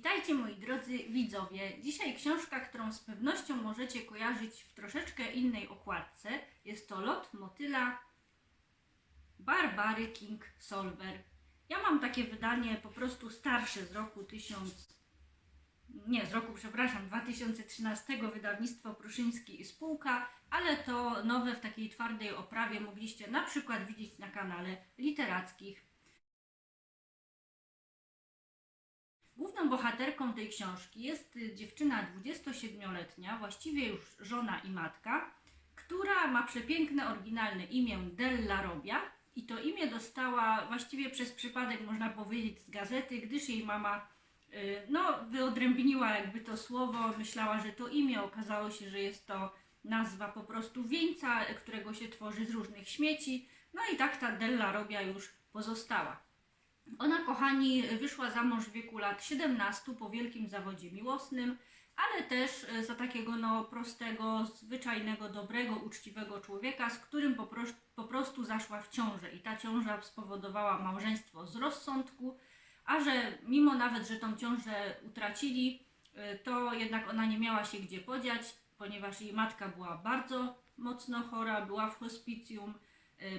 Witajcie moi drodzy widzowie. Dzisiaj książka, którą z pewnością możecie kojarzyć w troszeczkę innej okładce. Jest to Lot motyla Barbary King Solver. Ja mam takie wydanie po prostu starsze z roku 1000 nie, z roku, przepraszam, 2013 wydawnictwo Pruszyński i Spółka, ale to nowe w takiej twardej oprawie mogliście na przykład widzieć na kanale literackich Główną bohaterką tej książki jest dziewczyna 27-letnia, właściwie już żona i matka, która ma przepiękne, oryginalne imię Della Robia i to imię dostała właściwie przez przypadek, można powiedzieć, z gazety, gdyż jej mama y, no, wyodrębniła jakby to słowo, myślała, że to imię, okazało się, że jest to nazwa po prostu wieńca, którego się tworzy z różnych śmieci, no i tak ta Della Robia już pozostała. Ona, kochani, wyszła za mąż w wieku lat 17 po wielkim zawodzie miłosnym, ale też e, za takiego no, prostego, zwyczajnego, dobrego, uczciwego człowieka, z którym po, po prostu zaszła w ciążę. I ta ciąża spowodowała małżeństwo z rozsądku, a że mimo nawet, że tą ciążę utracili, e, to jednak ona nie miała się gdzie podziać, ponieważ jej matka była bardzo mocno chora, była w hospicjum,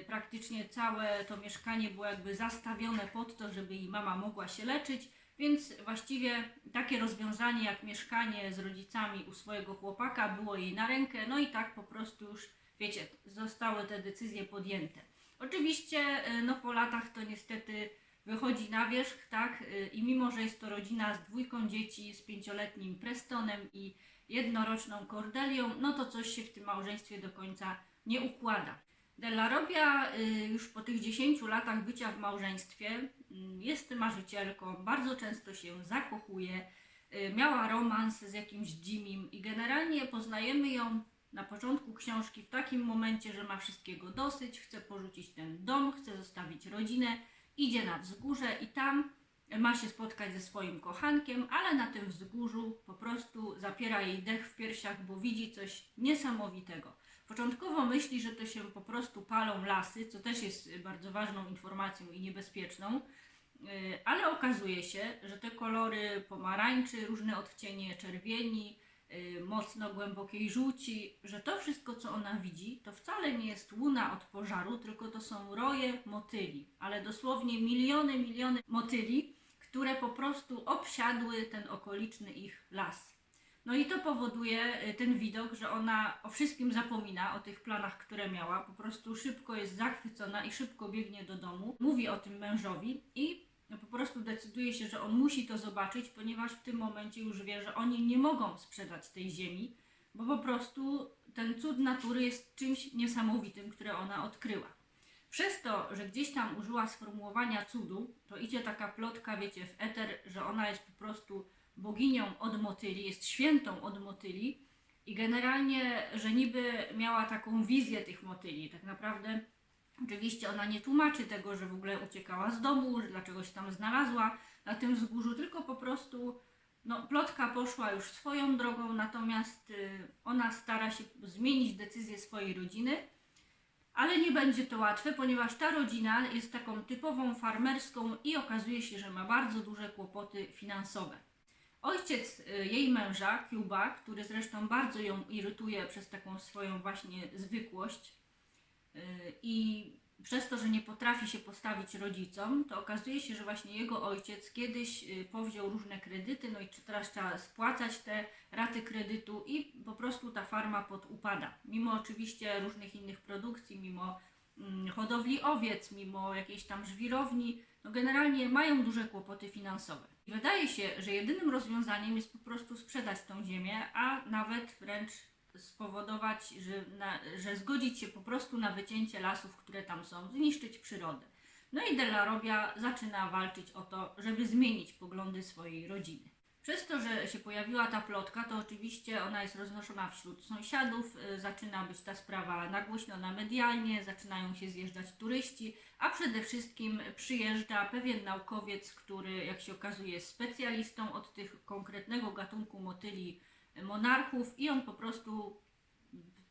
praktycznie całe to mieszkanie było jakby zastawione pod to, żeby jej mama mogła się leczyć, więc właściwie takie rozwiązanie jak mieszkanie z rodzicami u swojego chłopaka było jej na rękę, no i tak po prostu już, wiecie, zostały te decyzje podjęte. Oczywiście, y, no po latach to niestety wychodzi na wierzch, tak, y, i mimo, że jest to rodzina z dwójką dzieci, z pięcioletnim Prestonem i jednoroczną Cordelią, no to coś się w tym małżeństwie do końca nie układa. Della Robia y, już po tych 10 latach bycia w małżeństwie mm, jest marzycielką, bardzo często się zakochuje, y, miała romans z jakimś Jimim i generalnie poznajemy ją na początku książki w takim momencie, że ma wszystkiego dosyć, chce porzucić ten dom, chce zostawić rodzinę, idzie na wzgórze i tam ma się spotkać ze swoim kochankiem, ale na tym wzgórzu po prostu zapiera jej dech w piersiach, bo widzi coś niesamowitego. Początkowo myśli, że to się po prostu palą lasy, co też jest bardzo ważną informacją i niebezpieczną, Yy, ale okazuje się, że te kolory pomarańczy, różne odcienie czerwieni, yy, mocno głębokiej żółci, że to wszystko, co ona widzi, to wcale nie jest łuna od pożaru, tylko to są roje motyli, ale dosłownie miliony, miliony motyli, które po prostu obsiadły ten okoliczny ich las. No i to powoduje y, ten widok, że ona o wszystkim zapomina, o tych planach, które miała, po prostu szybko jest zachwycona i szybko biegnie do domu, mówi o tym mężowi i po prostu decyduje się, że on musi to zobaczyć, ponieważ w tym momencie już wie, że oni nie mogą sprzedać tej ziemi, bo po prostu ten cud natury jest czymś niesamowitym, które ona odkryła. Przez to, że gdzieś tam użyła sformułowania cudu, to idzie taka plotka, wiecie, w eter, że ona jest po prostu boginią od motyli, jest świętą od motyli i generalnie, że niby miała taką wizję tych motyli. Tak naprawdę, oczywiście ona nie tłumaczy tego, że w ogóle uciekała z domu, że dlaczego się tam znalazła na tym wzgórzu, tylko po prostu no, plotka poszła już swoją drogą, natomiast y, ona stara się zmienić decyzję swojej rodziny. Ale nie będzie to łatwe, ponieważ ta rodzina jest taką typową farmerską i okazuje się, że ma bardzo duże kłopoty finansowe. Ojciec y, jej męża, Cuba, który zresztą bardzo ją irytuje przez taką swoją właśnie zwykłość y, i przez to, że nie potrafi się postawić rodzicom, to okazuje się, że właśnie jego ojciec kiedyś y, powziął różne kredyty, no i teraz trzeba spłacać te raty kredytu i po prostu ta farma podupada. Mimo oczywiście różnych innych produkcji, mimo hodowli owiec, mimo jakiejś tam żwirowni, no generalnie mają duże kłopoty finansowe. Wydaje się, że jedynym rozwiązaniem jest po prostu sprzedać tą ziemię, a nawet wręcz spowodować, że, na, że zgodzić się po prostu na wycięcie lasów, które tam są, zniszczyć przyrodę. No i Della Robia zaczyna walczyć o to, żeby zmienić poglądy swojej rodziny. Przez to, że się pojawiła ta plotka, to oczywiście ona jest roznoszona wśród sąsiadów, y, zaczyna być ta sprawa nagłośniona medialnie, zaczynają się zjeżdżać turyści, a przede wszystkim przyjeżdża pewien naukowiec, który jak się okazuje jest specjalistą od tych konkretnego gatunku motyli y, monarchów i on po prostu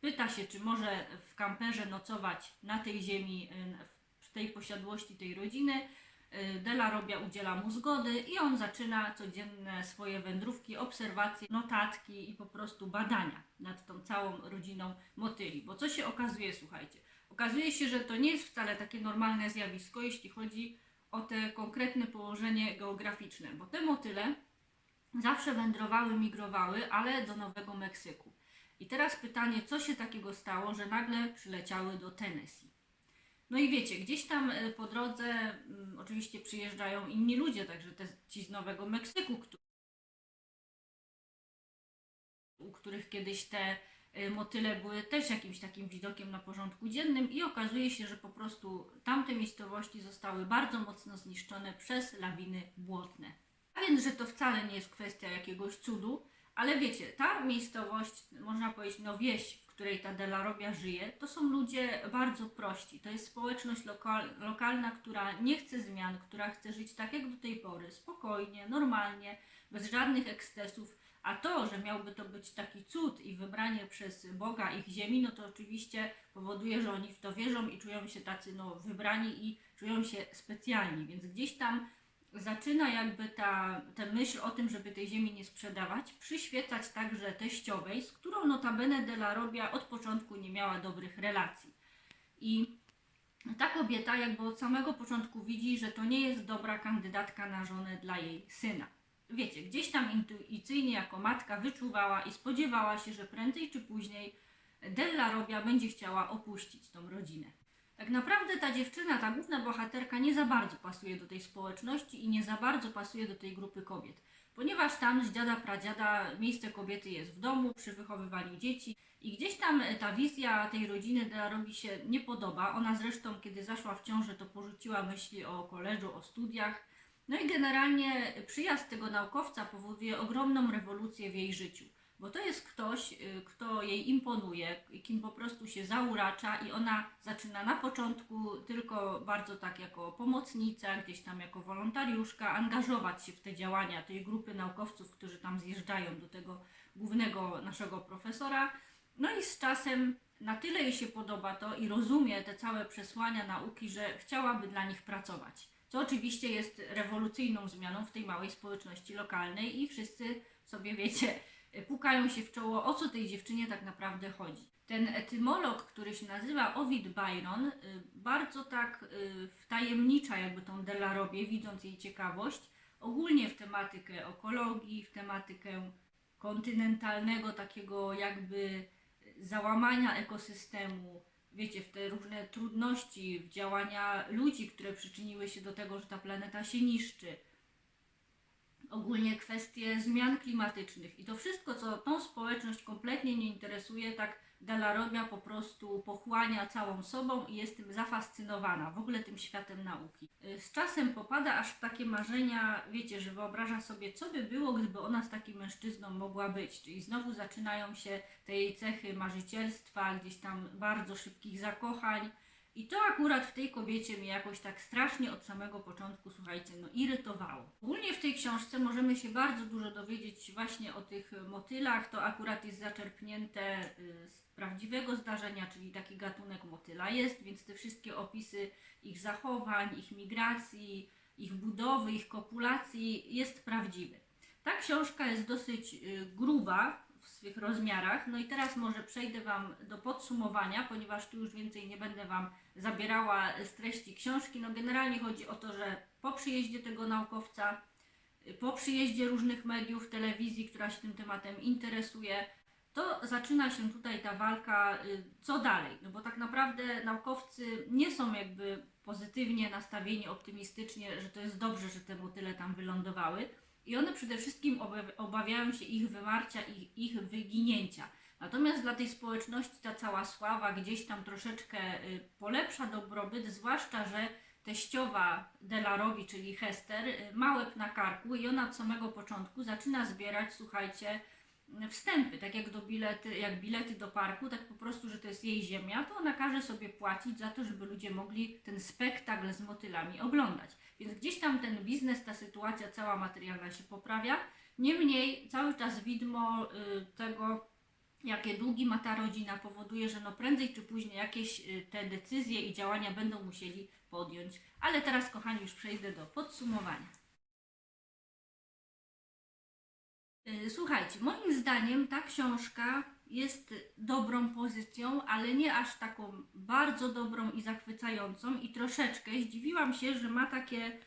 pyta się, czy może w kamperze nocować na tej ziemi, y, w tej posiadłości tej rodziny. Y, Della Robia udziela mu zgody i on zaczyna codzienne swoje wędrówki, obserwacje, notatki i po prostu badania nad tą całą rodziną motyli. Bo co się okazuje, słuchajcie, okazuje się, że to nie jest wcale takie normalne zjawisko, jeśli chodzi o te konkretne położenie geograficzne, bo te motyle zawsze wędrowały, migrowały, ale do Nowego Meksyku. I teraz pytanie, co się takiego stało, że nagle przyleciały do Tennessee? No i wiecie, gdzieś tam e, po drodze mm, oczywiście przyjeżdżają inni ludzie, także te, ci z Nowego Meksyku, któ- u których kiedyś te e, motyle były też jakimś takim widokiem na porządku dziennym i okazuje się, że po prostu tamte miejscowości zostały bardzo mocno zniszczone przez lawiny błotne. A więc, że to wcale nie jest kwestia jakiegoś cudu, ale wiecie, ta miejscowość, można powiedzieć, no wieś, której ta Delarobia żyje, to są ludzie bardzo prości. To jest społeczność lokal, lokalna, która nie chce zmian, która chce żyć tak jak do tej pory, spokojnie, normalnie, bez żadnych ekscesów. A to, że miałby to być taki cud i wybranie przez Boga ich ziemi, no to oczywiście powoduje, że oni w to wierzą i czują się tacy no, wybrani i czują się specjalni. Więc gdzieś tam zaczyna jakby ta, ta myśl o tym, żeby tej ziemi nie sprzedawać, przyświecać także teściowej, z którą notabene de la Robia od początku nie miała dobrych relacji. I ta kobieta jakby od samego początku widzi, że to nie jest dobra kandydatka na żonę dla jej syna. Wiecie, gdzieś tam intuicyjnie jako matka wyczuwała i spodziewała się, że prędzej czy później Della Robia będzie chciała opuścić tą rodzinę. Tak naprawdę ta dziewczyna, ta główna bohaterka nie za bardzo pasuje do tej społeczności i nie za bardzo pasuje do tej grupy kobiet. Ponieważ tam z dziada pradziada miejsce kobiety jest w domu, przy wychowywaniu dzieci i gdzieś tam ta wizja tej rodziny dla robi się nie podoba. Ona zresztą, kiedy zaszła w ciążę, to porzuciła myśli o koleżu, o studiach. No i generalnie przyjazd tego naukowca powoduje ogromną rewolucję w jej życiu bo to jest ktoś, y, kto jej imponuje, kim po prostu się zauracza i ona zaczyna na początku tylko bardzo tak jako pomocnica, gdzieś tam jako wolontariuszka angażować się w te działania tej grupy naukowców, którzy tam zjeżdżają do tego głównego naszego profesora. No i z czasem na tyle jej się podoba to i rozumie te całe przesłania nauki, że chciałaby dla nich pracować. Co oczywiście jest rewolucyjną zmianą w tej małej społeczności lokalnej i wszyscy sobie wiecie, pukają się w czoło, o co tej dziewczynie tak naprawdę chodzi. Ten etymolog, który się nazywa Ovid Byron, y, bardzo tak y, wtajemnicza jakby tą Delarobię, widząc jej ciekawość, ogólnie w tematykę ekologii, w tematykę kontynentalnego takiego jakby załamania ekosystemu, wiecie, w te różne trudności, w działania ludzi, które przyczyniły się do tego, że ta planeta się niszczy ogólnie kwestie zmian klimatycznych i to wszystko, co tą społeczność kompletnie nie interesuje, tak Dalarobia po prostu pochłania całą sobą i jest tym zafascynowana, w ogóle tym światem nauki. Z czasem popada aż w takie marzenia, wiecie, że wyobraża sobie, co by było, gdyby ona z takim mężczyzną mogła być, czyli znowu zaczynają się te jej cechy marzycielstwa, gdzieś tam bardzo szybkich zakochań, i to akurat w tej kobiecie mnie jakoś tak strasznie od samego początku, słuchajcie, no irytowało. Ogólnie w tej książce możemy się bardzo dużo dowiedzieć właśnie o tych motylach. To akurat jest zaczerpnięte y, z prawdziwego zdarzenia, czyli taki gatunek motyla jest, więc te wszystkie opisy ich zachowań, ich migracji, ich budowy, ich kopulacji jest prawdziwy. Ta książka jest dosyć y, gruba, w swych rozmiarach. No i teraz może przejdę Wam do podsumowania, ponieważ tu już więcej nie będę Wam zabierała z treści książki. No generalnie chodzi o to, że po przyjeździe tego naukowca, po przyjeździe różnych mediów, telewizji, która się tym tematem interesuje, to zaczyna się tutaj ta walka, y, co dalej. No bo tak naprawdę naukowcy nie są jakby pozytywnie nastawieni, optymistycznie, że to jest dobrze, że te motyle tam wylądowały i one przede wszystkim obawiają się ich wymarcia i ich wyginięcia. Natomiast dla tej społeczności ta cała sława gdzieś tam troszeczkę y, polepsza dobrobyt, zwłaszcza, że teściowa Delarowi, czyli Hester, y, ma łeb na karku i ona od samego początku zaczyna zbierać, słuchajcie, wstępy, tak jak, do bilety, jak bilety do parku, tak po prostu, że to jest jej ziemia, to ona każe sobie płacić za to, żeby ludzie mogli ten spektakl z motylami oglądać. Więc gdzieś tam ten biznes, ta sytuacja cała materialna się poprawia. Niemniej cały czas widmo y, tego, jakie długi ma ta rodzina, powoduje, że no prędzej czy później jakieś y, te decyzje i działania będą musieli podjąć. Ale teraz, kochani, już przejdę do podsumowania. Y, Słuchajcie, moim zdaniem ta książka jest dobrą pozycją, ale nie aż taką bardzo dobrą i zachwycającą i troszeczkę zdziwiłam się, że ma takie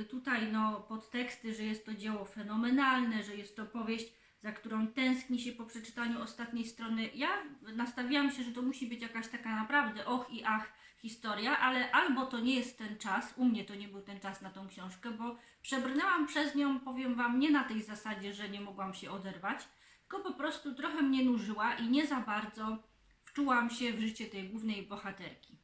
y, tutaj no, podteksty, że jest to dzieło fenomenalne, że jest to powieść, za którą tęskni się po przeczytaniu ostatniej strony. Ja nastawiałam się, że to musi być jakaś taka naprawdę och i ach historia, ale albo to nie jest ten czas, u mnie to nie był ten czas na tą książkę, bo przebrnęłam przez nią, powiem Wam, nie na tej zasadzie, że nie mogłam się oderwać, tylko po prostu trochę mnie nużyła i nie za bardzo wczułam się w życie tej głównej bohaterki.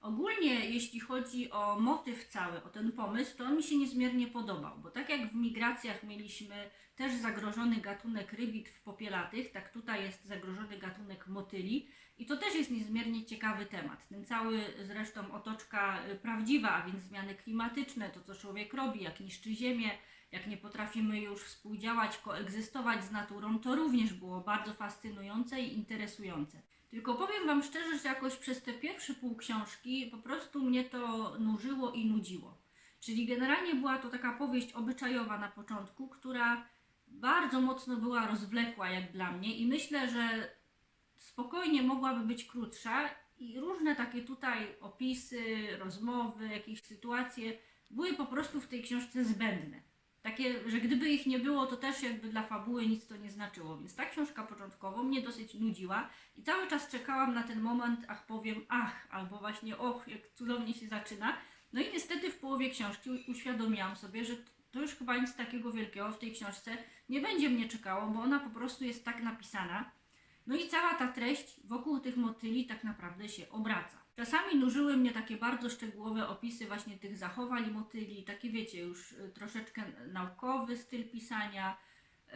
Ogólnie, jeśli chodzi o motyw cały, o ten pomysł, to on mi się niezmiernie podobał, bo tak jak w migracjach mieliśmy też zagrożony gatunek rybitw popielatych, tak tutaj jest zagrożony gatunek motyli i to też jest niezmiernie ciekawy temat. Ten cały zresztą otoczka y, prawdziwa, a więc zmiany klimatyczne, to co człowiek robi, jak niszczy ziemię, jak nie potrafimy już współdziałać, koegzystować z naturą, to również było bardzo fascynujące i interesujące. Tylko powiem Wam szczerze, że jakoś przez te pierwsze pół książki po prostu mnie to nużyło i nudziło. Czyli generalnie była to taka powieść obyczajowa na początku, która bardzo mocno była rozwlekła jak dla mnie i myślę, że spokojnie mogłaby być krótsza i różne takie tutaj opisy, rozmowy, jakieś sytuacje były po prostu w tej książce zbędne. Takie, że gdyby ich nie było, to też jakby dla fabuły nic to nie znaczyło. Więc ta książka początkowo mnie dosyć nudziła i cały czas czekałam na ten moment, ach powiem ach, albo właśnie och, jak cudownie się zaczyna. No i niestety w połowie książki uświadomiłam sobie, że to już chyba nic takiego wielkiego w tej książce nie będzie mnie czekało, bo ona po prostu jest tak napisana. No i cała ta treść wokół tych motyli tak naprawdę się obraca. Czasami nużyły mnie takie bardzo szczegółowe opisy właśnie tych zachowań motyli, takie wiecie, już y, troszeczkę naukowy styl pisania,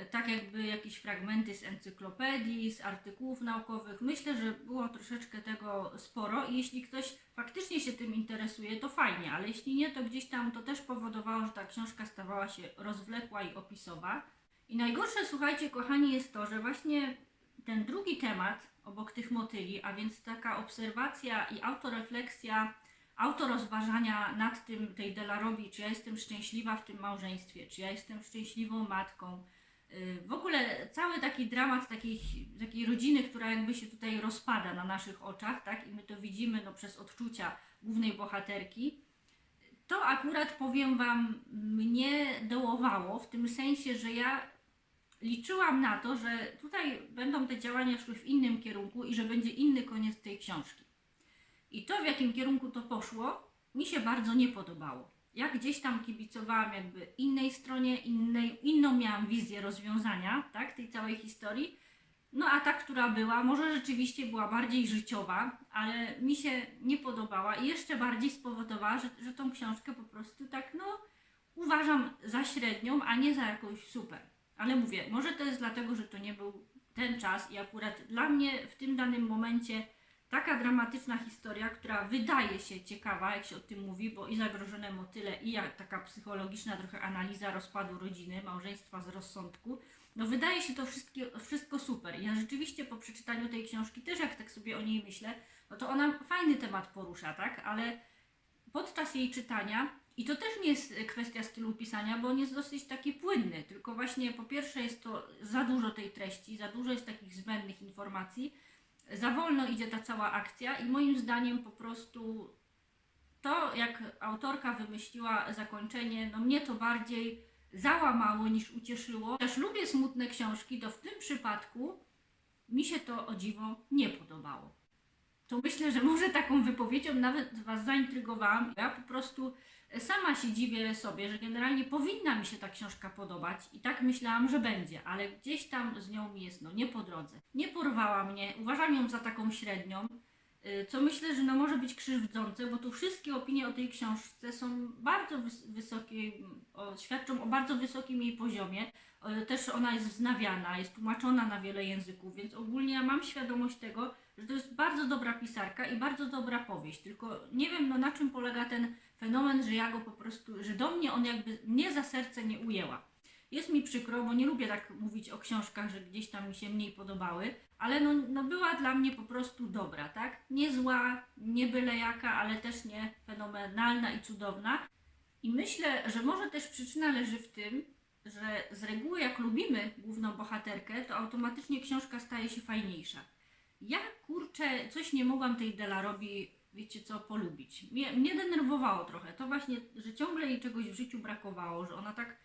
y, tak jakby jakieś fragmenty z encyklopedii, z artykułów naukowych. Myślę, że było troszeczkę tego sporo i jeśli ktoś faktycznie się tym interesuje, to fajnie, ale jeśli nie, to gdzieś tam to też powodowało, że ta książka stawała się rozwlekła i opisowa. I najgorsze, słuchajcie, kochani, jest to, że właśnie ten drugi temat obok tych motyli, a więc taka obserwacja i autorefleksja, autorozważania nad tym tej Delarobi, czy ja jestem szczęśliwa w tym małżeństwie, czy ja jestem szczęśliwą matką. Yy, W ogóle cały taki dramat takiej, takiej rodziny, która jakby się tutaj rozpada na naszych oczach, tak? I my to widzimy no, przez odczucia głównej bohaterki. To akurat powiem Wam, mnie dołowało w tym sensie, że ja liczyłam na to, że tutaj będą te działania szły w innym kierunku i że będzie inny koniec tej książki. I to, w jakim kierunku to poszło, mi się bardzo nie podobało. Ja gdzieś tam kibicowałam jakby innej stronie, innej, inną miałam wizję rozwiązania, tak, tej całej historii. No a ta, która była, może rzeczywiście była bardziej życiowa, ale mi się nie podobała i jeszcze bardziej spowodowała, że, że tą książkę po prostu tak, no, uważam za średnią, a nie za jakąś super. Ale mówię, może to jest dlatego, że to nie był ten czas i akurat dla mnie w tym danym momencie taka dramatyczna historia, która wydaje się ciekawa, jak się o tym mówi, bo i zagrożone motyle, i jak taka psychologiczna trochę analiza rozpadu rodziny, małżeństwa z rozsądku, no wydaje się to wszystko super. Ja rzeczywiście po przeczytaniu tej książki, też jak tak sobie o niej myślę, no to ona fajny temat porusza, tak? Ale podczas jej czytania, i to też nie jest kwestia stylu pisania, bo on jest dosyć taki płynny, tylko właśnie po pierwsze jest to za dużo tej treści, za dużo jest takich zbędnych informacji, za wolno idzie ta cała akcja i moim zdaniem po prostu to, jak autorka wymyśliła zakończenie, no mnie to bardziej załamało niż ucieszyło. Też lubię smutne książki, to w tym przypadku mi się to o dziwo nie podobało to myślę, że może taką wypowiedzią nawet Was zaintrygowałam. Ja po prostu sama się dziwię sobie, że generalnie powinna mi się ta książka podobać i tak myślałam, że będzie, ale gdzieś tam z nią mi jest no nie po drodze. Nie porwała mnie, uważam ją za taką średnią, y, co myślę, że no może być krzywdzące, bo tu wszystkie opinie o tej książce są bardzo wys- wysokie, o, świadczą o bardzo wysokim jej poziomie. Też ona jest wznawiana, jest tłumaczona na wiele języków, więc ogólnie ja mam świadomość tego, że to jest bardzo dobra pisarka i bardzo dobra powieść, tylko nie wiem no na czym polega ten fenomen, że ja go po prostu, że do mnie on jakby mnie za serce nie ujęła. Jest mi przykro, bo nie lubię tak mówić o książkach, że gdzieś tam mi się mniej podobały, ale no, no była dla mnie po prostu dobra, tak? Nie zła, nie byle jaka, ale też nie fenomenalna i cudowna. I myślę, że może też przyczyna leży w tym, że z reguły jak lubimy główną bohaterkę, to automatycznie książka staje się fajniejsza. Ja kurczę, coś nie mogłam tej Delarobi, wiecie co, polubić. Mnie, mnie denerwowało trochę. To właśnie, że ciągle jej czegoś w życiu brakowało, że ona tak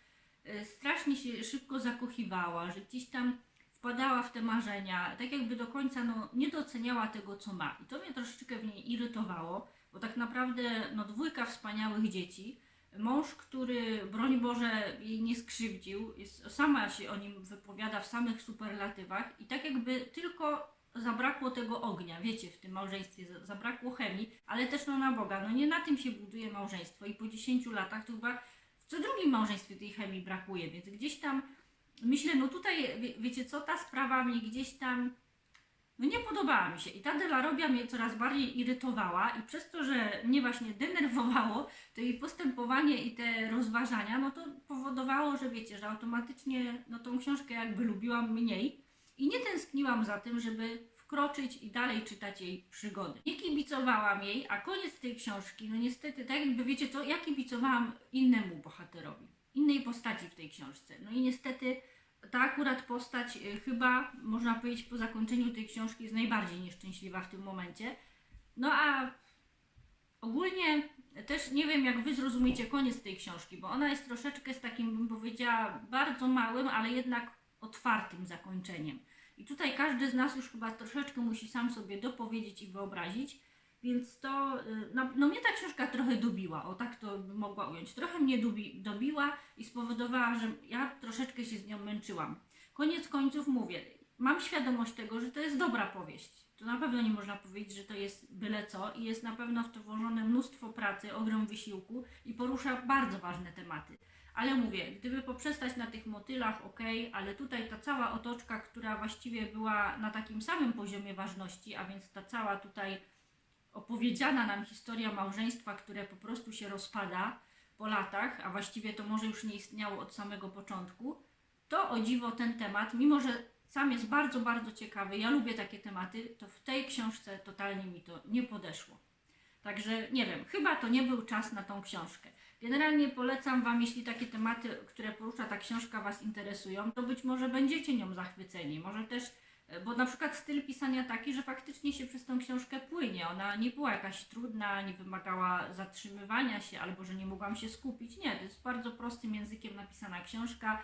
e, strasznie się szybko zakochiwała, że gdzieś tam wpadała w te marzenia, tak jakby do końca no, nie doceniała tego, co ma. I to mnie troszeczkę w niej irytowało, bo tak naprawdę no, dwójka wspaniałych dzieci, mąż, który, broń Boże, jej nie skrzywdził, jest, sama się o nim wypowiada w samych superlatywach i tak jakby tylko zabrakło tego ognia, wiecie, w tym małżeństwie, za- zabrakło chemii, ale też no na Boga, no nie na tym się buduje małżeństwo i po 10 latach to chyba w co drugim małżeństwie tej chemii brakuje, więc gdzieś tam myślę, no tutaj, wie, wiecie co, ta sprawa mnie gdzieś tam no nie podobała mi się. I ta Delarobia mnie coraz bardziej irytowała i przez to, że mnie właśnie denerwowało, to jej postępowanie i te rozważania, no to powodowało, że wiecie, że automatycznie no tą książkę jakby lubiłam mniej i nie tęskniłam za tym, żeby wkroczyć i dalej czytać jej przygody. Nie kibicowałam jej, a koniec tej książki, no niestety, tak jakby wiecie co, ja kibicowałam innemu bohaterowi, innej postaci w tej książce. No i niestety ta akurat postać y, chyba, można powiedzieć, po zakończeniu tej książki jest najbardziej nieszczęśliwa w tym momencie. No a ogólnie też nie wiem, jak wy zrozumiecie koniec tej książki, bo ona jest troszeczkę z takim, bym powiedziała, bardzo małym, ale jednak otwartym zakończeniem. I tutaj każdy z nas już chyba troszeczkę musi sam sobie dopowiedzieć i wyobrazić. Więc to, y, no, no mnie ta książka trochę dobiła, o tak to bym mogła ująć. Trochę mnie dobi, dobiła i spowodowała, że ja troszeczkę się z nią męczyłam. Koniec końców mówię, mam świadomość tego, że to jest dobra powieść. To na pewno nie można powiedzieć, że to jest byle co i jest na pewno w to włożone mnóstwo pracy, ogrom wysiłku i porusza bardzo ważne tematy. Ale mówię, gdyby poprzestać na tych motylach, ok, ale tutaj ta cała otoczka, która właściwie była na takim samym poziomie ważności, a więc ta cała tutaj opowiedziana nam historia małżeństwa, które po prostu się rozpada po latach, a właściwie to może już nie istniało od samego początku, to o dziwo ten temat, mimo że sam jest bardzo, bardzo ciekawy, ja lubię takie tematy, to w tej książce totalnie mi to nie podeszło. Także nie wiem, chyba to nie był czas na tą książkę. Generalnie polecam Wam, jeśli takie tematy, które porusza ta książka Was interesują, to być może będziecie nią zachwyceni. Może też, e, bo na przykład styl pisania taki, że faktycznie się przez tą książkę płynie. Ona nie była jakaś trudna, nie wymagała zatrzymywania się, albo że nie mogłam się skupić. Nie, to jest bardzo prostym językiem napisana książka.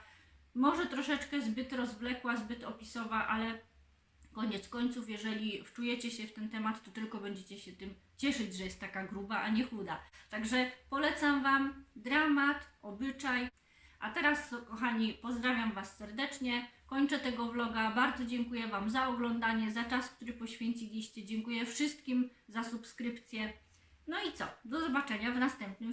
Może troszeczkę zbyt rozwlekła, zbyt opisowa, ale koniec końców, jeżeli wczujecie się w ten temat, to tylko będziecie się tym cieszyć, że jest taka gruba, a nie chuda. Także polecam Wam dramat, obyczaj. A teraz, kochani, pozdrawiam Was serdecznie. Kończę tego vloga. Bardzo dziękuję Wam za oglądanie, za czas, który poświęciliście. Dziękuję wszystkim za subskrypcję. No i co? Do zobaczenia w następnym.